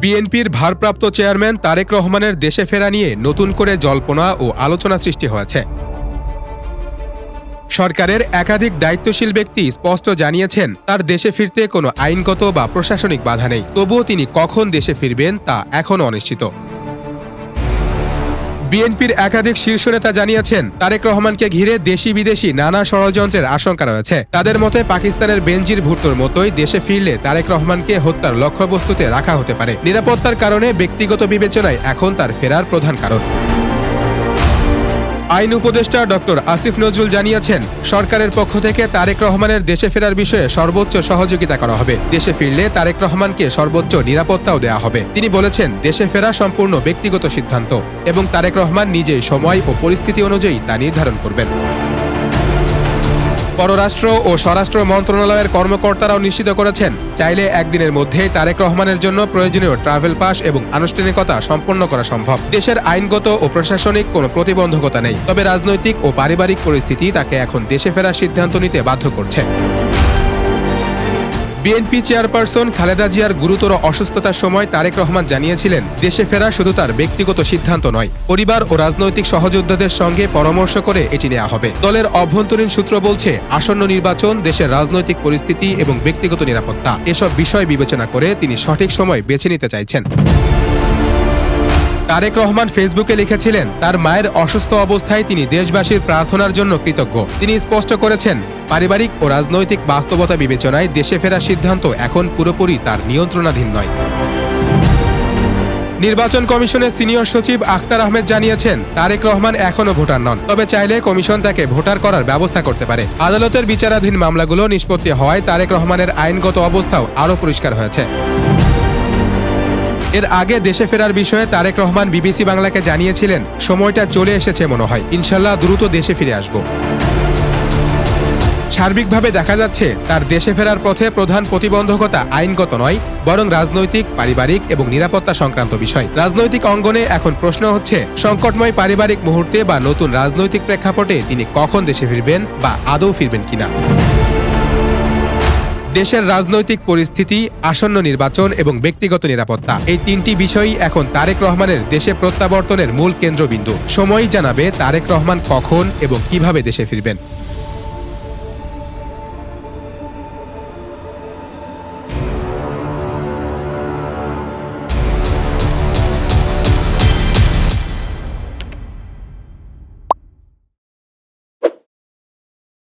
বিএনপির ভারপ্রাপ্ত চেয়ারম্যান তারেক রহমানের দেশে ফেরা নিয়ে নতুন করে জল্পনা ও আলোচনা সৃষ্টি হয়েছে। সরকারের একাধিক দায়িত্বশীল ব্যক্তি স্পষ্ট জানিয়েছেন, তার দেশে ফিরতে কোনো আইনগত বা প্রশাসনিক বাধা নেই। তবুও তিনি কখন দেশে ফিরবেন তা এখনও অনিশ্চিত। বিএনপির একাধিক শীর্ষ নেতা জানিয়েছেন, তারেক রহমানকে ঘিরে দেশি বিদেশি নানা ষড়যন্ত্রের আশঙ্কা রয়েছে। তাদের মতে পাকিস্তানের বেনজির ভুট্টোর মতোই দেশে ফিরলে তারেক রহমানকে হত্যার লক্ষ্যবস্তুতে রাখা হতে পারে। নিরাপত্তার কারণে ব্যক্তিগত বিবেচনায় এখন তার ফেরার প্রধান কারণ। আইন উপদেষ্টা ডক্টর আসিফ নজরুল জানিয়েছেন, সরকারের পক্ষ থেকে তারেক রহমানের দেশে ফেরার বিষয়ে সর্বোচ্চ সহযোগিতা করা হবে। দেশে ফিরলে তারেক রহমানকে সর্বোচ্চ নিরাপত্তাও দেওয়া হবে। তিনি বলেছেন, দেশে ফেরা সম্পূর্ণ ব্যক্তিগত সিদ্ধান্ত এবং তারেক রহমান নিজেই সময় ও পরিস্থিতি অনুযায়ী তা নির্ধারণ করবেন। পররাষ্ট্র ও স্বরাষ্ট্র মন্ত্রণালয়ের কর্মকর্তারাও নিশ্চিত করেছেন, চাইলে একদিনের মধ্যেই তারেক রহমানের জন্য প্রয়োজনীয় ট্রাভেল পাস এবং আনুষ্ঠানিকতা সম্পন্ন করা সম্ভব। দেশের আইনগত ও প্রশাসনিক কোনো প্রতিবন্ধকতা নেই, তবে রাজনৈতিক ও পারিবারিক পরিস্থিতি তাকে এখন দেশে ফেরার সিদ্ধান্ত নিতে বাধ্য করছে। বিএনপি চেয়ারপারসন খালেদা জিয়ার গুরুতর অসুস্থতার সময় তারেক রহমান জানিয়েছিলেন, দেশে ফেরা শুধু তার ব্যক্তিগত সিদ্ধান্ত নয়, পরিবার ও রাজনৈতিক সহযোদ্ধাদের সঙ্গে পরামর্শ করে এটি নেওয়া হবে। দলের অভ্যন্তরীণ সূত্র বলছে, আসন্ন নির্বাচন দেশের রাজনৈতিক পরিস্থিতি এবং ব্যক্তিগত নিরাপত্তা, এসব বিষয় বিবেচনা করে তিনি সঠিক সময় বেছে নিতে চাইছেন। তারেক রহমান ফেসবুকে লিখেছিলেন, তার মায়ের অসুস্থ অবস্থায় তিনি দেশবাসীর প্রার্থনার জন্য কৃতজ্ঞ। তিনি স্পষ্ট করেছেন, পারিবারিক ও রাজনৈতিক বাস্তবতা বিবেচনায় দেশে ফেরার সিদ্ধান্ত এখন পুরোপুরি তার নিয়ন্ত্রণাধীন নয়। নির্বাচন কমিশনের সিনিয়র সচিব আখতার আহমেদ জানিয়েছেন, তারেক রহমান এখনও ভোটার নন, তবে চাইলে কমিশন তাকে ভোটার করার ব্যবস্থা করতে পারে। আদালতের বিচারাধীন মামলাগুলো নিষ্পত্তি হওয়ায় তারেক রহমানের আইনগত অবস্থাও আরও পরিষ্কার হয়েছে। এর আগে দেশে ফেরার বিষয়ে তারেক রহমান বিবিসি বাংলাকে জানিয়েছিলেন, সময়টা চলে এসেছে মনে হয়। ইনশাল্লাহ দ্রুত দেশে ফিরে আসব। সার্বিকভাবে দেখা যাচ্ছে, তার দেশে ফেরার পথে প্রধান প্রতিবন্ধকতা আইনগত নয়, বরং রাজনৈতিক, পারিবারিক এবং নিরাপত্তা সংক্রান্ত বিষয়। রাজনৈতিক অঙ্গনে এখন প্রশ্ন হচ্ছে, সংকটময় পারিবারিক মুহূর্তে বা নতুন রাজনৈতিক প্রেক্ষাপটে তিনি কখন দেশে ফিরবেন বা আদৌ ফিরবেন কিনা? দেশের রাজনৈতিক পরিস্থিতি, আসন্ন নির্বাচন এবং ব্যক্তিগত নিরাপত্তা। এই তিনটি বিষয়ই এখন তারেক রহমানের দেশে প্রত্যাবর্তনের মূল কেন্দ্রবিন্দু। সময়ই জানাবে তারেক রহমান কখন এবং কীভাবে দেশে ফিরবেন।